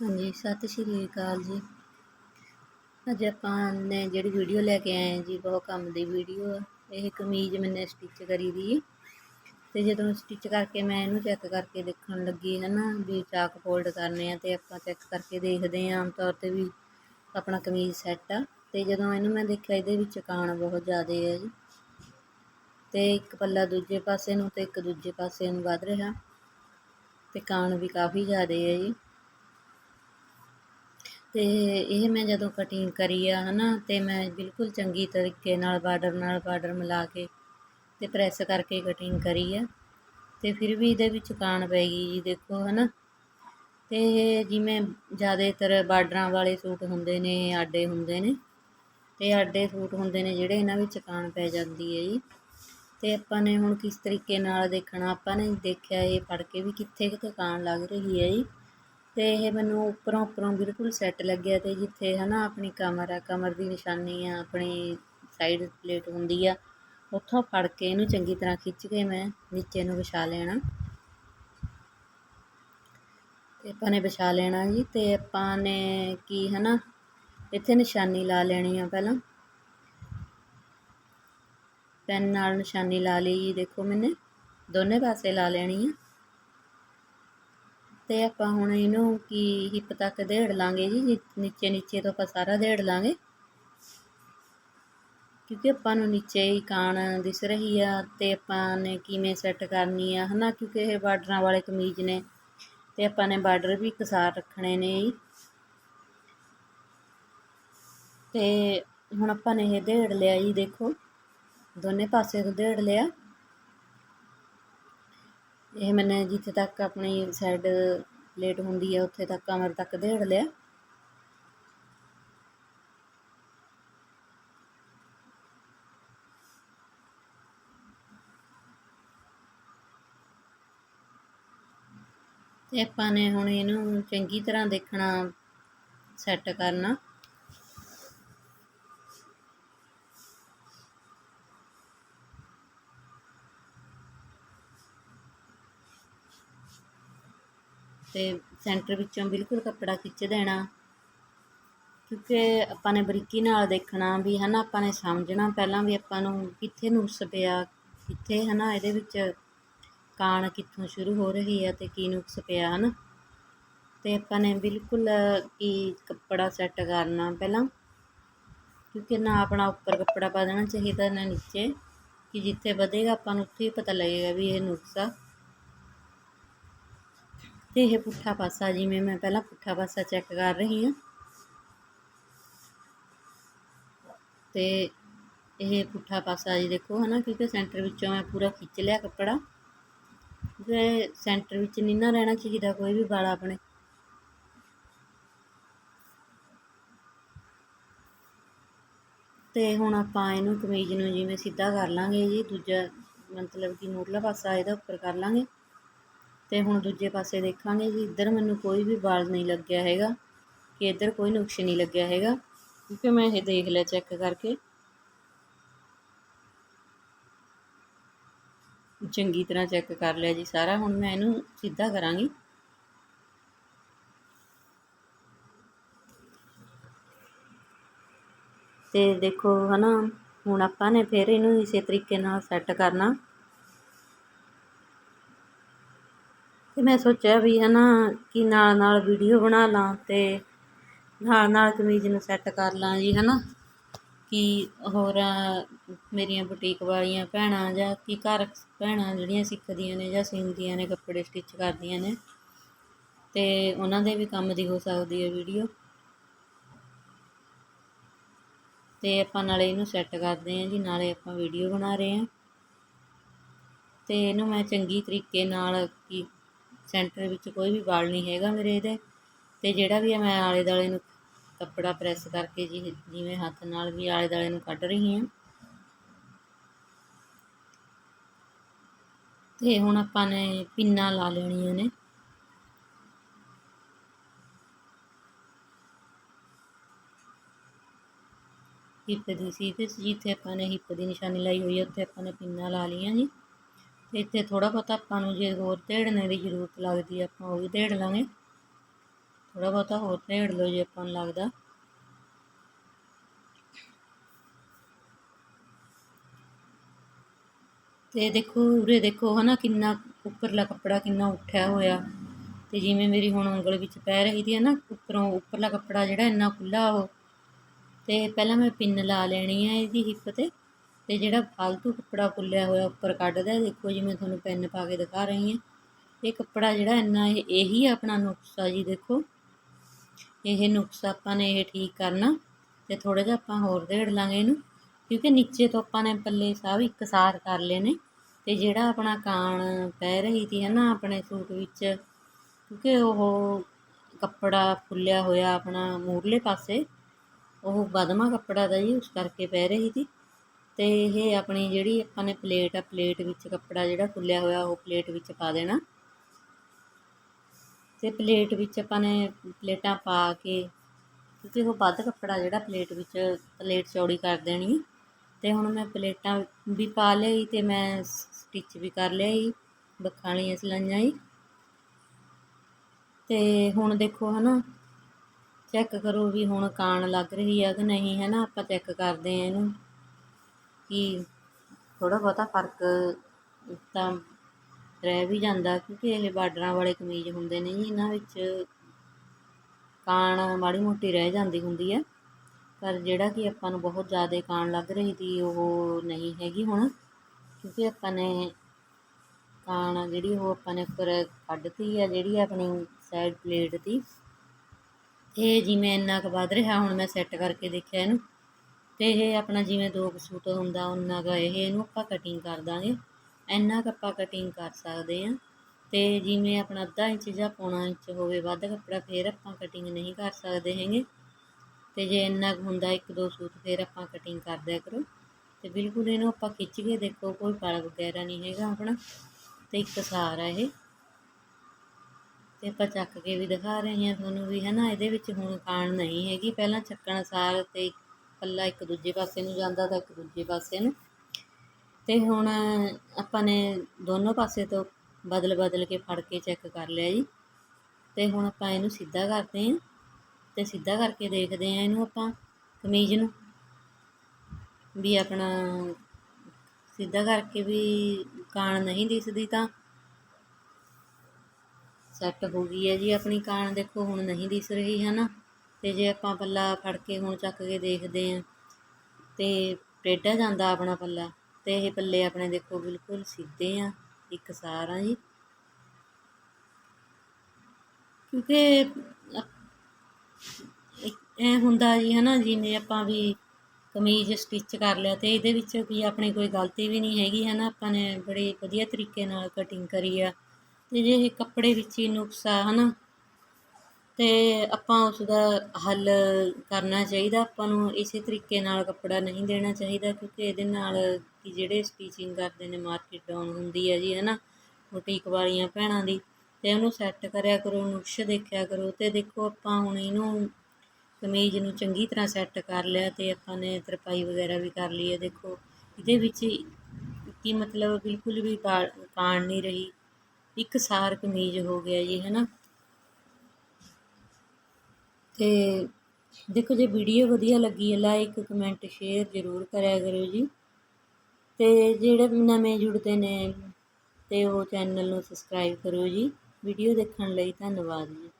ਹਾਂਜੀ, ਸਤਿ ਸ਼੍ਰੀ ਅਕਾਲ ਜੀ। ਅੱਜ ਆਪਾਂ ਨੇ ਜਿਹੜੀ ਵੀਡੀਓ ਲੈ ਕੇ ਆਏ ਜੀ, ਬਹੁਤ ਕੰਮ ਦੀ ਵੀਡੀਓ ਆ। ਇਹ ਕਮੀਜ਼ ਮੈਨੇ ਸਟਿਚ ਕਰੀ ਦੀ ਹੈ ਤੇ ਜਦੋਂ ਸਟਿਚ ਕਰਕੇ ਮੈਂ ਇਹਨੂੰ ਚੈੱਕ ਕਰਕੇ ਦੇਖਣ ਲੱਗੀ ਹੈ ਨਾ ਵੀ ਚਾਕ ਫੋਲਡ ਕਰਨੇ ਆ ਤੇ ਆਪਾਂ ਚੈੱਕ ਕਰਕੇ ਦੇਖਦੇ ਆਂ, ਆਮ ਤੌਰ ਤੇ ਵੀ ਆਪਣਾ ਕਮੀਜ਼ ਸੈੱਟ ਆ। ਤੇ ਜਦੋਂ ਇਹਨੂੰ ਮੈਂ ਦੇਖਿਆ, ਇਹਦੇ ਵਿੱਚ ਕਾਣ ਬਹੁਤ ਜ਼ਿਆਦਾ ਹੈ ਜੀ। ਤੇ ਇੱਕ ਪੱਲਾ ਦੂਜੇ ਪਾਸੇ ਨੂੰ ਤੇ ਇੱਕ ਦੂਜੇ ਪਾਸੇ ਨੂੰ ਵੱਧ ਰਿਹਾ। ਤੇ ਕਾਣ ਵੀ ਕਾਫੀ ਜ਼ਿਆਦਾ ਹੈ ਜੀ। ਅਤੇ ਇਹ ਮੈਂ ਜਦੋਂ ਕਟਿੰਗ ਕਰੀ ਆ ਹੈ ਨਾ ਤੇ ਮੈਂ ਬਿਲਕੁਲ ਚੰਗੀ ਤਰੀਕੇ ਨਾਲ ਬਾਰਡਰ ਨਾਲ ਬਾਰਡਰ ਮਿਲਾ ਕੇ ਅਤੇ ਪ੍ਰੈਸ ਕਰਕੇ ਕਟਿੰਗ ਕਰੀ ਆ। ਅਤੇ ਫਿਰ ਵੀ ਇਹਦੇ ਵਿੱਚ ਕਾਣ ਪੈ ਗਈ ਜੀ, ਦੇਖੋ ਹੈ ਹਨਾ। ਤੇ ਜਿਵੇਂ ਜ਼ਿਆਦਾਤਰ ਬਾਰਡਰਾਂ ਵਾਲੇ ਸੂਟ ਹੁੰਦੇ ਨੇ, ਆਡੇ ਹੁੰਦੇ ਨੇ ਅਤੇ ਆਡੇ ਸੂਟ ਹੁੰਦੇ ਨੇ ਜਿਹੜੇ ਇਹਨਾਂ ਵਿੱਚ ਕਾਣ ਪੈ ਜਾਂਦੀ ਹੈ ਜੀ। ਅਤੇ ਆਪਾਂ ਨੇ ਹੁਣ ਕਿਸ ਤਰੀਕੇ ਨਾਲ ਦੇਖਣਾ, ਆਪਾਂ ਨੇ ਦੇਖਿਆ ਇਹ ਫੜ ਕੇ ਵੀ ਕਿੱਥੇ ਕਿੱਥੇ ਕਾਣ ਲੱਗ ਰਹੀ ਹੈ ਜੀ। ਤੇ ਇਹ ਮੈਨੂੰ ਉੱਪਰੋਂ ਉੱਪਰੋਂ ਬਿਲਕੁਲ ਸੈੱਟ ਲੱਗਿਆ ਤੇ ਜਿੱਥੇ ਹਨਾ ਆਪਣੀ ਕਮਰ ਆ, ਕਮਰ ਦੀ ਨਿਸ਼ਾਨੀ ਆ, ਆਪਣੀ ਸਾਈਡ ਪਲੇਟ ਹੁੰਦੀ ਆ, ਉੱਥੋਂ ਫੜ ਕੇ ਇਹਨੂੰ ਚੰਗੀ ਤਰ੍ਹਾਂ ਖਿੱਚ ਕੇ ਮੈਂ ਨੀਚੇ ਨੂੰ ਵਿਛਾ ਲੈਣਾ। ਤੇ ਆਪਾਂ ਨੇ ਵਿਛਾ ਲੈਣਾ ਜੀ ਤੇ ਆਪਾਂ ਨੇ ਕੀ ਹਨਾ, ਇੱਥੇ ਨਿਸ਼ਾਨੀ ਲਾ ਲੈਣੀ ਆ ਪਹਿਲਾਂ। ਪੈਨ ਨਾਲ ਨਿਸ਼ਾਨੀ ਲਾ ਲਈ ਜੀ, ਦੇਖੋ ਮੈਨੇ, ਦੋਨੇ ਪਾਸੇ ਲਾ ਲੈਣੀ ਆ। ਤੇ ਆਪਾਂ ਹੁਣ ਇਹਨੂੰ ਕੀ ਹਿੱਪ ਤੱਕ ਦੇੜ ਲਾਂਗੇ ਜੀ ਨੀਚੇ ਨੀਚੇ ਤੋਂ ਆਪਾਂ ਸਾਰਾ ਦੇੜ ਲਾਂਗੇ। ਕਿਉਂਕਿ ਆਪਾਂ ਨੂੰ ਨੀਚੇ ਹੀ ਕਾਣ ਦਿਸ ਰਹੀ ਆ ਤੇ ਆਪਾਂ ਨੇ ਕਿਵੇਂ ਸੈੱਟ ਕਰਨੀ ਆ, ਹਨਾ? ਕਿਉਂਕਿ ਇਹ ਬਾਰਡਰਾਂ ਵਾਲੇ ਕਮੀਜ਼ ਨੇ ਤੇ ਆਪਾਂ ਨੇ ਬਾਰਡਰ ਵੀ ਇਕਸਾਰ ਰੱਖਣੇ ਨੇ ਜੀ। ਤੇ ਹੁਣ ਆਪਾਂ ਨੇ ਇਹ ਦੇੜ ਲਿਆ ਜੀ, ਦੇਖੋ। ਦੋਨੇ ਪਾਸੇ ਤੋਂ ਦੇੜ ਲਿਆ। ਇਹ ਮੈਨੇ ਜਿੱਥੇ ਤੱਕ ਆਪਣੀ ਸਾਈਡ ਪਲੇਟ ਹੁੰਦੀ ਹੈ ਉੱਥੇ ਤੱਕ ਕਮਰ ਤੱਕ ਦੇੜ ਲਿਆ। ਤੇ ਆਪਾਂ ਨੇ ਹੁਣ ਇਹਨੂੰ ਚੰਗੀ ਤਰ੍ਹਾਂ ਦੇਖਣਾ ਸੈੱਟ ਕਰਨਾ। ਤੇ ਸੈਂਟਰ ਵਿੱਚੋਂ ਬਿਲਕੁਲ ਕੱਪੜਾ ਖਿੱਚ ਦੇਣਾ। ਕਿਉਂਕਿ ਆਪਾਂ ਨੇ ਬਰੀਕੀ ਨਾਲ ਦੇਖਣਾ ਵੀ ਹਨਾ, ਆਪਾਂ ਨੇ ਸਮਝਣਾ ਪਹਿਲਾਂ ਵੀ ਆਪਾਂ ਨੂੰ ਕਿੱਥੇ ਨੁਕਸ ਪਿਆ, ਕਿੱਥੇ ਹਨਾ ਇਹਦੇ ਵਿੱਚ ਕਾਣ ਕਿੱਥੋਂ ਸ਼ੁਰੂ ਹੋ ਰਹੀ ਹੈ ਤੇ ਕੀ ਨੁਕਸ ਪਿਆ ਹਨ। ਤੇ ਆਪਾਂ ਨੇ ਬਿਲਕੁਲ ਕੀ ਕੱਪੜਾ ਸੈੱਟ ਕਰਨਾ ਪਹਿਲਾਂ, ਕਿਉਂਕਿ ਨਾ ਆਪਣਾ ਉੱਪਰ ਕੱਪੜਾ ਪਾ ਦੇਣਾ ਚਾਹੀਦਾ, ਨਾ ਨੀਚੇ, ਕਿ ਜਿੱਥੇ ਵਧੇਗਾ ਆਪਾਂ ਨੂੰ ਉੱਥੇ ਹੀ ਪਤਾ ਲੱਗੇਗਾ ਵੀ ਇਹ ਨੁਕਸ ਆ। ਤੇ ਇਹ ਪੁੱਠਾ ਪਾਸਾ ਜਿਵੇਂ ਮੈਂ ਪਹਿਲਾਂ ਪੁੱਠਾ ਪਾਸਾ ਚੈੱਕ ਕਰ ਰਹੀ ਹਾਂ। ਤੇ ਇਹ ਪੁੱਠਾ ਪਾਸਾ ਜੀ ਦੇਖੋ ਹਨਾ, ਕਿਉਂਕਿ ਸੈਂਟਰ ਵਿੱਚੋਂ ਮੈਂ ਪੂਰਾ ਖਿੱਚ ਲਿਆ ਕੱਪੜਾ। ਤੇ ਸੈਂਟਰ ਵਿੱਚ ਨਹੀਂ ਨਾ ਰਹਿਣਾ ਚਾਹੀਦਾ ਕੋਈ ਵੀ ਵਾਲਾ ਆਪਣੇ। ਤੇ ਹੁਣ ਆਪਾਂ ਇਹਨੂੰ ਕਮੀਜ਼ ਨੂੰ ਜਿਵੇਂ ਸਿੱਧਾ ਕਰ ਲਾਂਗੇ ਜੀ, ਦੂਜਾ ਮਤਲਬ ਕਿ ਮੂਰਲਾ ਪਾਸਾ ਇਹਦਾ ਉੱਪਰ ਕਰ ਲਾਂਗੇ। ਅਤੇ ਹੁਣ ਦੂਜੇ ਪਾਸੇ ਦੇਖਾਂਗੇ ਜੀ ਇੱਧਰ ਮੈਨੂੰ ਕੋਈ ਵੀ ਵਾਲ ਨਹੀਂ ਲੱਗਿਆ ਹੈਗਾ, ਕਿ ਇੱਧਰ ਕੋਈ ਨੁਕਸ ਨਹੀਂ ਲੱਗਿਆ ਹੈਗਾ। ਕਿਉਂਕਿ ਮੈਂ ਇਹ ਦੇਖ ਲਿਆ ਚੈੱਕ ਕਰਕੇ। ਚੰਗੀ ਤਰ੍ਹਾਂ ਚੈੱਕ ਕਰ ਲਿਆ ਜੀ ਸਾਰਾ, ਹੁਣ ਮੈਂ ਇਹਨੂੰ ਸਿੱਧਾ ਕਰਾਂਗੀ। ਤੇ ਦੇਖੋ ਹਨਾ, ਹੁਣ ਆਪਾਂ ਨੇ ਫਿਰ ਇਹਨੂੰ ਇਸੇ ਤਰੀਕੇ ਨਾਲ ਸੈੱਟ ਕਰਨਾ। ਅਤੇ ਮੈਂ ਸੋਚਿਆ ਵੀ ਹੈ ਨਾ ਕਿ ਨਾਲ ਨਾਲ ਵੀਡੀਓ ਬਣਾ ਲਾਂ ਅਤੇ ਨਾਲ ਨਾਲ ਕਮੀਜ਼ ਨੂੰ ਸੈੱਟ ਕਰ ਲਾਂ ਜੀ ਹੈ ਨਾ ਕਿ ਹੋਰ ਮੇਰੀਆਂ ਬੁਟੀਕ ਵਾਲੀਆਂ ਭੈਣਾਂ ਜਾਂ ਕਿ ਘਰ ਭੈਣਾਂ ਜਿਹੜੀਆਂ ਸਿੱਖਦੀਆਂ ਨੇ ਜਾਂ ਸਿਉਂਦੀਆਂ ਨੇ, ਕੱਪੜੇ ਸਟਿਚ ਕਰਦੀਆਂ ਨੇ ਤੇ ਉਹਨਾਂ ਦੇ ਵੀ ਕੰਮ ਦੀ ਹੋ ਸਕਦੀ ਹੈ ਵੀਡੀਓ ਤੇ ਆਪਾਂ ਨਾਲੇ ਇਹਨੂੰ ਸੈੱਟ ਕਰਦੇ ਹਾਂ ਜੀ, ਨਾਲੇ ਆਪਾਂ ਵੀਡੀਓ ਬਣਾ ਰਹੇ ਹਾਂ। ਤੇ ਇਹਨੂੰ ਮੈਂ ਚੰਗੀ ਤਰੀਕੇ ਨਾਲ ਕੀ ਸੈਂਟਰ ਵਿੱਚ ਕੋਈ ਵੀ ਵਾਲ ਨਹੀਂ ਹੈਗਾ ਮੇਰੇ ਇਹਦੇ। ਤੇ ਜਿਹੜਾ ਵੀ ਮੈਂ ਆਲੇ ਦਾਲੇ ਨੂੰ ਕੱਪੜਾ ਪ੍ਰੈਸ ਕਰਕੇ ਜੀ, ਜਿਵੇਂ ਹੱਥ ਨਾਲ ਵੀ ਆਲੇ ਦਾਲੇ ਨੂੰ ਕੱਢ ਰਹੀ ਹਾਂ। ਤੇ ਹੁਣ ਆਪਾਂ ਨੇ ਪਿੰਨਾਂ ਲਾ ਲੈਣੀਆਂ ਨੇ। ਹਿੱਪ ਦੀ ਸੀ ਤੇ ਜਿੱਥੇ ਆਪਾਂ ਨੇ ਹਿੱਪ ਦੀ ਨਿਸ਼ਾਨੀ ਲਾਈ ਹੋਈ ਹੈ ਉੱਥੇ ਆਪਾਂ ਨੇ ਪਿੰਨਾਂ ਲਾ ਲਈਆਂ ਜੀ। ਤੇ ਇੱਥੇ ਥੋੜਾ ਬਹੁਤਾ ਆਪਾਂ ਨੂੰ ਜੇ ਹੋਰ ਢੇੜਨੇ ਦੀ ਜ਼ਰੂਰਤ ਲੱਗਦੀ ਹੈ ਆਪਾਂ ਉਹ ਵੀ ਢੇੜ ਲਾਂਗੇ। ਥੋੜਾ ਬਹੁਤਾ ਹੋਰ ਢੇੜ ਲਓ ਜੇ ਆਪਾਂ ਨੂੰ ਲੱਗਦਾ। ਤੇ ਦੇਖੋ, ਉਰੇ ਦੇਖੋ ਹਨਾ ਕਿੰਨਾ ਉੱਪਰਲਾ ਕੱਪੜਾ ਕਿੰਨਾ ਉੱਠਿਆ ਹੋਇਆ। ਤੇ ਜਿਵੇਂ ਮੇਰੀ ਹੁਣ ਉਂਗਲ ਵਿੱਚ ਪੈ ਰਹੀ ਦੀ ਹੈ ਨਾ, ਉੱਪਰੋਂ ਉੱਪਰਲਾ ਕੱਪੜਾ ਜਿਹੜਾ ਇੰਨਾ ਖੁੱਲਾ ਉਹ। ਤੇ ਪਹਿਲਾਂ ਮੈਂ ਪਿੰਨ ਲਾ ਲੈਣੀ ਹੈ ਇਹਦੀ ਹਿੱਪ ਤੇ। ਤੇ ਜਿਹੜਾ ਫालतू ਕੱਪੜਾ ਫੁੱਲਿਆ ਹੋਇਆ ਉੱਪਰ ਕੱਢਦਾ, ਦੇਖੋ ਜਿਵੇਂ ਤੁਹਾਨੂੰ ਪੈਨ ਪਾ ਕੇ ਦਿਖਾ ਰਹੀ ਹਾਂ। ਇਹ ਕੱਪੜਾ ਜਿਹੜਾ ਇੰਨਾ, ਇਹ ਇਹੀ ਆਪਣਾ ਨੁਕਸਾ ਜੀ, ਦੇਖੋ। ਇਹ ਨੁਕਸਾ ਆਪਾਂ ਨੇ ਇਹ ਠੀਕ ਕਰਨਾ ਤੇ ਥੋੜਾ ਜਿਹਾ ਆਪਾਂ ਹੋਰ ਢੇੜ ਲਾਂਗੇ ਇਹਨੂੰ, ਕਿਉਂਕਿ ਨੀਚੇ ਤੋਂ ਆਪਾਂ ਨੇ ਪੱਲੇ ਸਭ ਇੱਕਸਾਰ ਕਰ ਲਏ ਨੇ। ਤੇ ਜਿਹੜਾ ਆਪਣਾ ਕਾਣ ਪੈ ਰਹੀ ਸੀ ਹੈ ਨਾ ਆਪਣੇ ਸੂਟ ਵਿੱਚ, ਕਿਉਂਕਿ ਉਹ ਕੱਪੜਾ ਫੁੱਲਿਆ ਹੋਇਆ ਆਪਣਾ ਮੂਰਲੇ ਪਾਸੇ, ਉਹ ਬਦਮਾ ਕੱਪੜਾ ਦਾ ਜੀ, ਉਸ ਕਰਕੇ ਪੈ ਰਹੀ ਸੀ। ਤੇ ਇਹ ਆਪਣੀ ਜਿਹੜੀ ਆਪਾਂ ਨੇ ਪਲੇਟ ਆ ਪਲੇਟ ਵਿੱਚ ਕੱਪੜਾ ਜਿਹੜਾ ਫੁੱਲਿਆ ਹੋਇਆ, ਉਹ ਪਲੇਟ ਵਿੱਚ ਪਾ ਦੇਣਾ। ਤੇ ਪਲੇਟ ਵਿੱਚ ਆਪਾਂ ਨੇ ਪਲੇਟਾਂ ਪਾ ਕੇ, ਕਿਉਂਕਿ ਉਹ ਵੱਧ ਕੱਪੜਾ ਜਿਹੜਾ ਪਲੇਟ ਵਿੱਚ ਪਲੇਟ ਚੌੜੀ ਕਰ ਦੇਣੀ। ਹੈ ਤੇ ਹੁਣ ਮੈਂ ਪਲੇਟਾਂ ਵੀ ਪਾ ਲਈ ਤੇ ਮੈਂ ਸਟਿਚ ਵੀ ਕਰ ਲਿਆ ਜੀ ਬੱਖਾਂ ਵਾਲੀਆਂ ਸਲਾਈਆਂ ਜੀ ਤੇ ਹੁਣ ਦੇਖੋ ਹਨਾ ਚੈੱਕ ਕਰੋ ਵੀ ਹੁਣ ਕਾਣ ਲੱਗ ਰਹੀ ਆ ਕਿ ਨਹੀਂ ਹੈ ਨਾ ਆਪਾਂ ਚੈੱਕ ਕਰਦੇ ਆ ਇਹਨੂੰ। ਕਿ ਥੋੜਾ ਬਹੁਤਾ ਫ਼ਰਕ ਤਾਂ ਰਹਿ ਵੀ ਜਾਂਦਾ ਕਿਉਂਕਿ ਇਹ ਬਾਰਡਰਾਂ ਵਾਲੇ ਕਮੀਜ਼ ਹੁੰਦੇ ਨੇ ਜੀ, ਇਹਨਾਂ ਵਿੱਚ ਕਾਣ ਮਾੜੀ ਮੋਟੀ ਰਹਿ ਜਾਂਦੀ ਹੁੰਦੀ ਹੈ। ਪਰ ਜਿਹੜਾ ਕਿ ਆਪਾਂ ਨੂੰ ਬਹੁਤ ਜ਼ਿਆਦਾ ਕਾਣ ਲੱਗ ਰਹੀ ਸੀ, ਉਹ ਨਹੀਂ ਹੈਗੀ ਹੁਣ ਕਿਉਂਕਿ ਆਪਾਂ ਨੇ ਕਾਣ ਜਿਹੜੀ ਉਹ ਆਪਾਂ ਨੇ ਉੱਪਰ ਕੱਢਤੀ ਹੈ ਜਿਹੜੀ ਆਪਣੀ ਸਾਈਡ ਪਲੇਟ ਦੀ। ਇਹ ਜਿਵੇਂ ਇੰਨਾ ਕੁ ਵੱਧ ਰਿਹਾ, ਹੁਣ ਮੈਂ ਸੈੱਟ ਕਰਕੇ ਦੇਖਿਆ ਇਹਨੂੰ। ਤੇ ਇਹ ਆਪਣਾ ਜਿਵੇਂ ਦੋ ਕੁ ਸੂਟ ਹੁੰਦਾ ਉਹਨਾਂ ਦਾ ਇਹ ਇਹਨੂੰ ਆਪਾਂ ਕਟਿੰਗ ਕਰ ਦਾਂਗੇ। ਇੰਨਾ ਕੁ ਆਪਾਂ ਕਟਿੰਗ ਕਰ ਸਕਦੇ ਆ ਤੇ ਜਿਵੇਂ ਆਪਣਾ ਅੱਧਾ ਇੰਚ ਜਾਂ ਪੌਣਾ ਇੰਚ ਹੋਵੇ, ਵੱਧ ਕੱਪੜਾ ਫੇਰ ਆਪਾਂ ਕਟਿੰਗ ਨਹੀਂ ਕਰ ਸਕਦੇ ਹੈਗੇ। ਤੇ ਜੇ ਇੰਨਾ ਕੁ ਹੁੰਦਾ, ਇੱਕ ਦੋ ਸੂਟ ਫੇਰ ਆਪਾਂ ਕਟਿੰਗ ਕਰ ਦਿਆ ਕਰੋ। ਤੇ ਬਿਲਕੁਲ ਇਹਨੂੰ ਆਪਾਂ ਖਿੱਚ ਕੇ ਦੇਖੋ, ਕੋਈ ਫਲ ਵਗੈਰਾ ਨਹੀਂ ਹੈਗਾ ਆਪਣਾ। ਤੇ ਇੱਕ ਸਾਰ ਆ ਇਹ। ਤੇ ਆਪਾਂ ਚੱਕ ਕੇ ਵੀ ਦਿਖਾ ਰਹੇ ਹਾਂ ਤੁਹਾਨੂੰ ਵੀ ਹੈ ਨਾ ਇਹਦੇ ਵਿੱਚ ਹੁਣ ਕਾਣ ਨਹੀਂ ਹੈਗੀ। ਪਹਿਲਾਂ ਚੱਕਣ ਸਾਰ ਤੇ ਪੱਲਾ ਇੱਕ ਦੂਜੇ ਪਾਸੇ ਨੂੰ ਜਾਂਦਾ ਤਾਂ ਇੱਕ ਦੂਜੇ ਪਾਸੇ ਨੂੰ। ਤੇ ਹੁਣ ਆਪਾਂ ਨੇ ਦੋਨੋਂ ਪਾਸੇ ਤੋਂ ਬਦਲ ਬਦਲ ਕੇ ਫੜ ਕੇ ਚੈੱਕ ਕਰ ਲਿਆ ਜੀ। ਤੇ ਹੁਣ ਆਪਾਂ ਇਹਨੂੰ ਸਿੱਧਾ ਕਰਦੇ ਹਾਂ। ਤੇ ਸਿੱਧਾ ਕਰਕੇ ਦੇਖਦੇ ਹਾਂ ਇਹਨੂੰ ਆਪਾਂ ਕਮੀਜ਼ ਨੂੰ। ਵੀ ਆਪਣਾ ਸਿੱਧਾ ਕਰਕੇ ਵੀ ਕਾਣ ਨਹੀਂ ਦਿਸਦੀ ਤਾਂ ਸੈੱਟ ਹੋ ਗਈ ਹੈ ਜੀ ਆਪਣੀ ਕਾਣ ਦੇਖੋ ਹੁਣ ਨਹੀਂ ਦਿਸ ਰਹੀ ਹੈ ਨਾ ਤੇ ਜੇ ਆਪਾਂ ਪੱਲਾ ਫੜ ਕੇ ਹੁਣ ਚੱਕ ਕੇ ਦੇਖਦੇ ਹਾਂ ਤੇ ਟੇਢਾ ਜਾਂਦਾ ਆਪਣਾ ਪੱਲਾ, ਤੇ ਇਹ ਪੱਲੇ ਆਪਣੇ ਦੇਖੋ ਬਿਲਕੁਲ ਸਿੱਧੇ ਆ, ਇੱਕ ਸਾਰ ਆ ਜੀ। ਕਿਉਂਕਿ ਐ ਹੁੰਦਾ ਜੀ ਹਨਾ, ਜਿਵੇਂ ਆਪਾਂ ਵੀ ਕਮੀਜ਼ ਸਟਿਚ ਕਰ ਲਿਆ ਤੇ ਇਹਦੇ ਵਿੱਚ ਵੀ ਆਪਣੀ ਕੋਈ ਗਲਤੀ ਵੀ ਨਹੀਂ ਹੈਗੀ ਹਨਾ, ਆਪਾਂ ਨੇ ਬੜੇ ਵਧੀਆ ਤਰੀਕੇ ਨਾਲ ਕਟਿੰਗ ਕਰੀ ਆ। ਤੇ ਜੇ ਇਹ ਕੱਪੜੇ ਵਿੱਚ ਹੀ ਨੁਕਸਾ ਹਨਾ ਤੇ ਆਪਾਂ ਉਸ ਦਾ ਹੱਲ ਕਰਨਾ ਚਾਹੀਦਾ। ਆਪਾਂ ਨੂੰ ਇਸੇ ਤਰੀਕੇ ਨਾਲ ਕੱਪੜਾ ਨਹੀਂ ਦੇਣਾ ਚਾਹੀਦਾ, ਕਿਉਂਕਿ ਇਹਦੇ ਨਾਲ ਕਿ ਜਿਹੜੇ ਸਟੀਚਿੰਗ ਕਰਦੇ ਨੇ ਮਾਰਕੀਟ ਡਾਊਨ ਹੁੰਦੀ ਹੈ ਜੀ ਹੈ ਨਾ ਬੁਟੀਕ ਵਾਲੀਆਂ ਭੈਣਾਂ ਦੀ ਅਤੇ ਉਹਨੂੰ ਸੈੱਟ ਕਰਿਆ ਕਰੋ ਨੁਕਸ਼ ਦੇਖਿਆ ਕਰੋ। ਅਤੇ ਦੇਖੋ ਆਪਾਂ ਹੁਣ ਇਹਨੂੰ ਕਮੀਜ਼ ਨੂੰ ਚੰਗੀ ਤਰ੍ਹਾਂ ਸੈੱਟ ਕਰ ਲਿਆ ਅਤੇ ਆਪਾਂ ਨੇ ਤਰਪਾਈ ਵਗੈਰਾ ਵੀ ਕਰ ਲਈ ਹੈ। ਦੇਖੋ, ਇਹਦੇ ਵਿੱਚ ਕੀ ਮਤਲਬ ਬਿਲਕੁਲ ਵੀ ਕਾਣ ਨਹੀਂ ਰਹੀ। ਇੱਕ ਸਾਰ ਕਮੀਜ਼ ਹੋ ਗਿਆ ਜੀ ਹੈ ਨਾ ਤੇ ਦੇਖੋ ਜੇ ਵੀਡੀਓ ਵਧੀਆ ਲੱਗੀ ਹੈ ਲਾਈਕ ਕਮੈਂਟ ਸ਼ੇਅਰ ਜ਼ਰੂਰ ਕਰਿਆ ਕਰੋ ਜੀ। ਤੇ ਜਿਹੜੇ ਨਵੇਂ ਜੁੜਦੇ ਨੇ ਤੇ ਉਹ ਚੈਨਲ ਨੂੰ ਸਬਸਕ੍ਰਾਈਬ ਕਰੋ ਜੀ। ਵੀਡੀਓ ਦੇਖਣ ਲਈ ਧੰਨਵਾਦ ਜੀ।